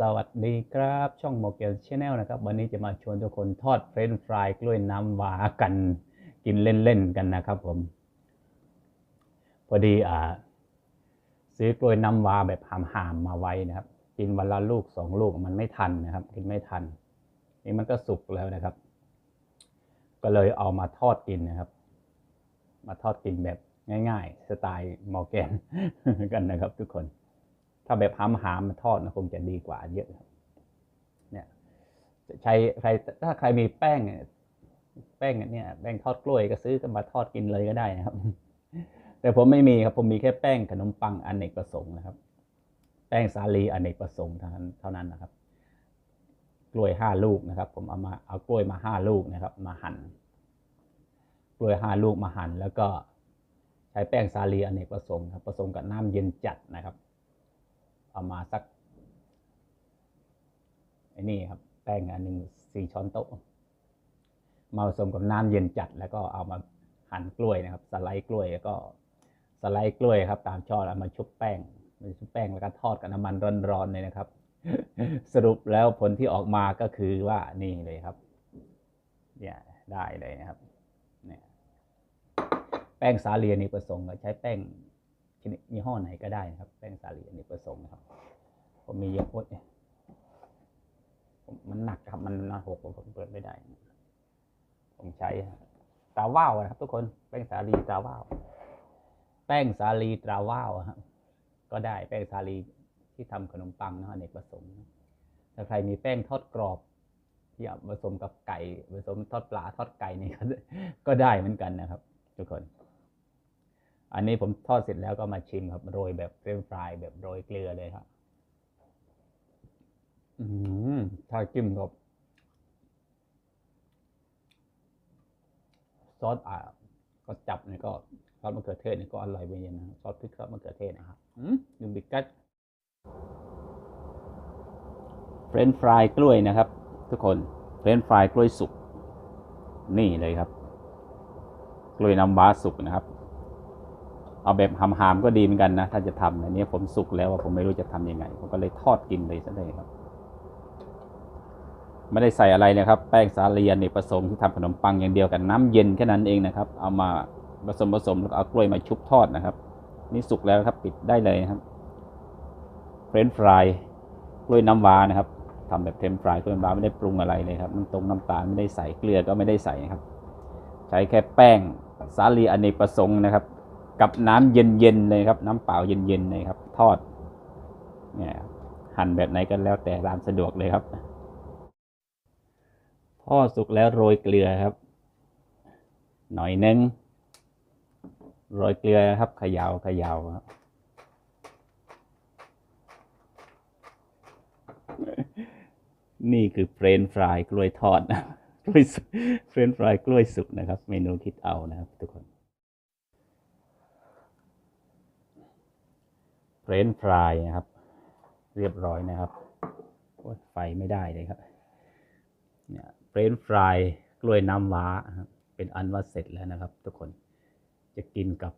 สวัสดีครับ ช่องโมเกลชาแนลนะครับ วันนี้จะมาชวนทุกคนทอดเฟรนช์ฟรายกล้วยน้ำว้ากัน กินเล่นๆกันนะครับผม พอดีอ่า ซื้อกล้วยน้ำว้าแบบหามๆมาไว้นะครับ กินวันละลูกสองลูกมันไม่ทันนะครับ กินไม่ทันนี่มันก็สุกแล้วนะครับ ก็เลยเอามาทอดกินนะครับ มาทอดกินแบบง่าย ๆ สไตล์มอร์แกนกันนะครับทุกคน ถ้าแบบหามหามมาทอดนะคงจะดีกว่าเยอะครับเนี่ยใช้ใครถ้าใครมีแป้งเนี่ยแป้งเนี่ยแป้งทอดกล้วยก็ซื้อก็มาทอดกินเลยก็ได้นะครับ แต่ผมไม่มีครับผมมีแค่แป้งขนมปังอเนกประสงค์นะครับ แป้งสาลีอเนกประสงค์เท่านั้นเท่านั้นนะครับ กล้วยห้าลูกนะครับ ผมเอามาเอากล้วยมาห้าลูกนะครับ มาหั่นกล้วยห้าลูกมาหั่นแล้วก็ใช้แป้งสาลีอเนกประสงค์ครับผสมกับน้ำเย็นจัดนะครับ เอามาสักไอ้นี่ครับ แป้งอันหนึ่งสี่ช้อนโต๊ะ มาผสมกับน้ำเย็นจัด แล้วก็เอามาหั่นกล้วยนะครับ สไลด์กล้วยแล้วก็สไลด์กล้วยครับ ตามช่อแล้วมาชุบแป้งมาชุบแป้งแล้วก็ทอดกับน้ำมันร้อนๆเลยนะครับ สรุปแล้วผลที่ออกมาก็คือว่านี่เลยครับ เนี่ยได้เลยนะครับ เนี่ย แป้งสาลีอเนกประสงค์ก็ใช้แป้ง ชนิดยี่ห้อไหนก็ได้นะครับ แป้งสาลีอเนกประสงค์นะครับ ผมมีเยอะโอ๊ยผมมันหนักครับมันหนาหกผมเปิดไม่ได้ ผมใช้ตาว่าวนะครับ ทุกคนแป้งสาลีตาว่าวแป้งสาลีตาว่าวครับก็ได้แป้งสาลีที่ทำขนมปังนะอเนกประสงค์ถ้าใครมีแป้งทอดกรอบที่ผสมกับไก่ผสมทอดปลาทอดไก่นี่ก็ได้เหมือนกันนะครับ ทุกคน อันนี้ผมทอดเสร็จแล้วก็มาชิมครับโรยแบบเฟรนฟรายแบบโรยเกลือเลยครับอืมถ้าจิ้มกับซอสอ่าก็จับเนี่ยก็ซอสมะเขือเทศเนี่ยก็อร่อยไปเย็นนะซอสพริกซอสมะเขือเทศนะครับอืมดูบิกกัสเฟรนฟรายกล้วยนะครับ ทุกคนเฟรนฟรายกล้วยสุกนี่เลยครับ กล้วยน้ำว้าสุกนะครับ เอาแบบหามๆก็ดีเหมือนกันนะ ถ้าจะทำอันนี้ผมสุกแล้วผมไม่รู้จะทำยังไง ผมก็เลยทอดกินเลยซะเลยครับ ไม่ได้ใส่อะไรนะครับ แป้งสาลีอเนกประสงค์ที่ทำขนมปังอย่างเดียวกันน้ำเย็นแค่นั้นเองนะครับ เอามาผสมผสมแล้วก็เอากล้วยมาชุบทอดนะครับ นี่สุกแล้วครับปิดได้เลยครับเฟรนช์ฟรายกล้วยน้ำว้านะครับทำแบบเทมฟรายกล้วยน้ำว้าไม่ได้ปรุงอะไรเลยครับน้ำตรงน้ำตาลไม่ได้ใส่เกลือก็ไม่ได้ใส่ครับ ใช้แค่แป้งสาลีอเนกประสงค์นะครับ กับน้ำเย็นๆเลยครับ น้ำเปล่าเย็นๆเลยครับ ทอดเนี่ยหั่นแบบไหนก็แล้วแต่ตามสะดวกเลยครับทอดสุกแล้วโรยเกลือครับ หน่อยนึงโรยเกลือครับเขยาวขยาวครับนี่คือเฟรนฟรายกล้วยทอดนะกล้วยเฟรนฟรายกล้วยสุกนะครับ เมนูคิดเอานะครับทุกคน เฟรนฟรายนะครับ เรียบร้อยนะครับไฟไม่ได้เลยครับเนี่ยเฟรนฟรายกล้วยน้ำว้าเป็นอันว่าเสร็จแล้วนะครับ ทุกคนจะกินกับ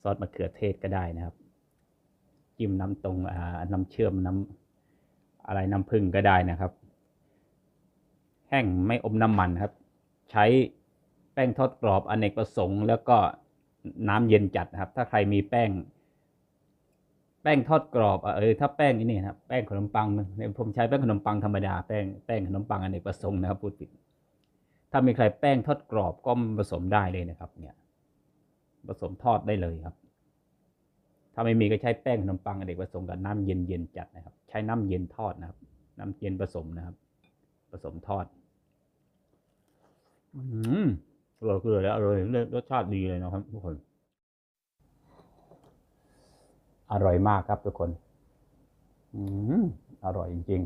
ซอสมะเขือเทศก็ได้นะครับจิ้มน้ำตรงอ่าน้ำเชื่อมน้ำอะไรน้ำผึ้งก็ได้นะครับ แห้งไม่อมน้ำมันครับ ใช้แป้งทอดกรอบอเนกประสงค์ แล้วก็ น้ำเย็นจัดนะครับ ถ้าใครมีแป้ง แป้งทอดกรอบเออถ้าแป้งนี่นะครับแป้งขนมปังเนี่ยผมใช้แป้งขนมปังธรรมดาแป้งแป้งขนมปังอเนกประสงค์นะครับพูดผิดถ้ามีใครแป้งทอดกรอบก็ผสมได้เลยนะครับ เนี่ย ผสมทอดได้เลยครับ ถ้าไม่มีก็ใช้แป้งขนมปังอเนกประสงค์กับน้ำเย็นเย็นจัดนะครับ ใช้น้ำเย็นทอดนะครับ น้ำเย็นผสมนะครับ ผสมทอด อืมอร่อยคือแล้วอร่อยรสชาติดีเลยนะครับทุกคน อร่อยมากครับทุกคน อืมอร่อยจริง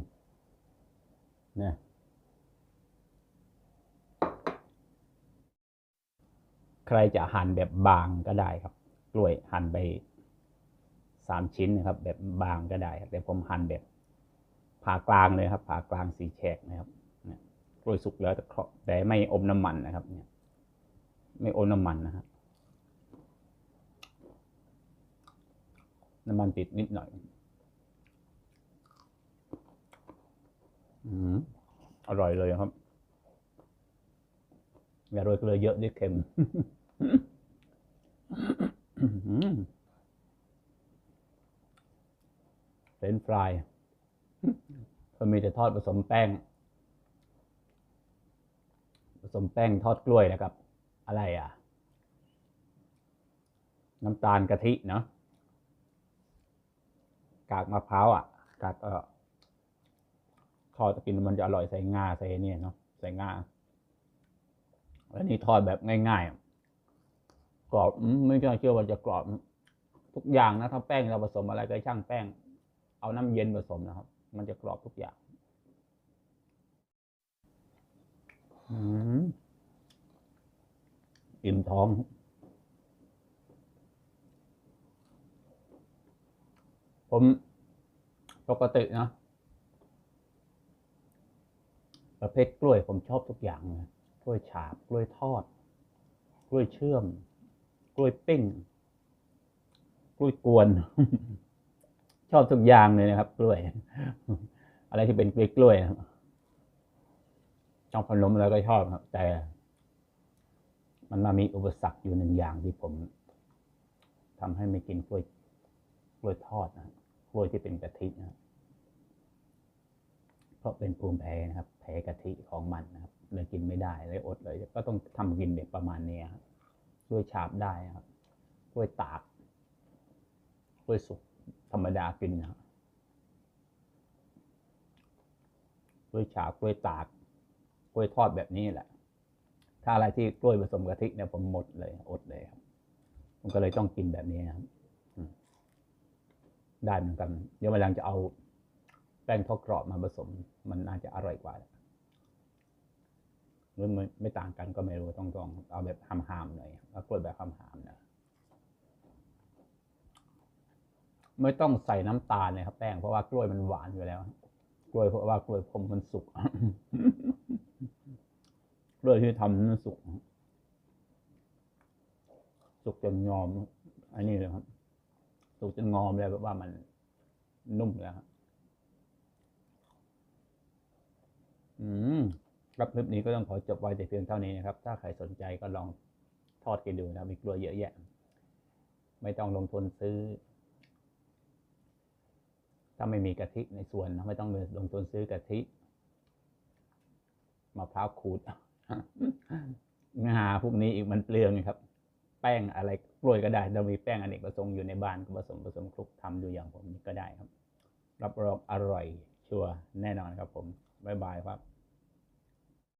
ๆเนี่ยใครจะหั่นแบบบางก็ได้ครับ กล้วยหั่นไปสามชิ้นนะครับ แบบบางก็ได้แต่ผมหั่นแบบผ่ากลางเลยครับผ่ากลางสีแฉกนะครับกล้วยสุกแล้วแต่เคราะห์แต่ไม่อมน้ำมันนะครับ เนี่ย ไม่อมน้ำมันนะครับ น้ำมันติดนิดหน่อย อืมอร่อยเลยครับอย่าโรยเกลือเยอะด้วยเค็มเป็นฟรายก็มีแต่ทอดผสมแป้ง ผสมแป้งทอดกล้วยนะครับ อะไรอะ น้ำตาลกะทิเนาะ กากมะพร้าวอะกากเออทอดกินมันจะอร่อยใส่งาใส่เนี่ยเนาะใส่งาแล้วนี่ทอดแบบง่ายๆกรอบอืมไม่น่าเชื่อว่าจะกรอบทุกอย่างนะถ้าแป้งเราผสมอะไรก็ช่างแป้ง เอาน้ำเย็นผสมนะครับ มันจะกรอบทุกอย่างอืมอิ่มท้อง ผมปกตินะประเภทกล้วยผมชอบทุกอย่างเลยกล้วยฉาบกล้วยทอด กล้วยเชื่อม กล้วยปิ้ง กล้วยกวน ชอบทุกอย่างเลยนะครับ กล้วย อะไรที่เป็นกล้วยกล้วยช่องขนมอะไรก็ชอบครับ แต่ มันมามีอุปสรรคอยู่หนึ่งอย่างที่ผมทำให้ไม่กินกล้วยกล้วยทอดนะ กล้วยที่เป็นกะทินะครับเพราะเป็นภูมิแพ้นะครับ แพ้กะทิของมันนะครับเลยกินไม่ได้เลยอดเลย ก็ต้องทำกินแบบประมาณนี้ครับกล้วยฉาบได้ครับกล้วยตากกล้วยสุกธรรมดากินนะครับกล้วยฉาบกล้วยตากกล้วยทอดแบบนี้แหละ ถ้าอะไรที่กล้วยผสมกะทิเนี่ยผมหมดเลยอดเลยครับผมก็เลยต้องกินแบบนี้นะครับ ได้เหมือนกัน เดี๋ยววันหลังจะเอาแป้งทอดกรอบมาผสม มันน่าจะอร่อยกว่าหรือไม่ไม่ต่างกันก็ไม่รู้ต้องต้องเอาแบบหามๆหน่อยเอากล้วยแบบหามๆนะไม่ต้องใส่น้ำตาลเลยครับแป้งเพราะว่ากล้วยมันหวานอยู่แล้ว กล้วยเพราะว่ากล้วยผมมันสุกกล้วยที่ทำมันสุกสุกจนงอมอันนี้เลยครับ สุกจนงอมเลยแบบว่ามันนุ่มแล้วครับอืมครับคลิปนี้ก็ต้องขอจบไว้แต่เพียงเท่านี้นะครับ ถ้าใครสนใจก็ลองทอดกินดูนะมีกล้วเยอะแยะ ไม่ต้องลงทุนซื้อ ถ้าไม่มีกะทิในส่วนนะไม่ต้องลงทุนซื้อกะทิมะพร้าวขูดงาพวกนี้อีกมันเปลืองครับ แป้งอะไรกล้วยก็ได้เรามีแป้งอเนกประสงค์อยู่ในบ้านก็ผสมผสมคลุกทำดูอย่างผมนี่ก็ได้ครับ รับรองอร่อยชัวร์แน่นอนครับผมบ๊ายบายครับ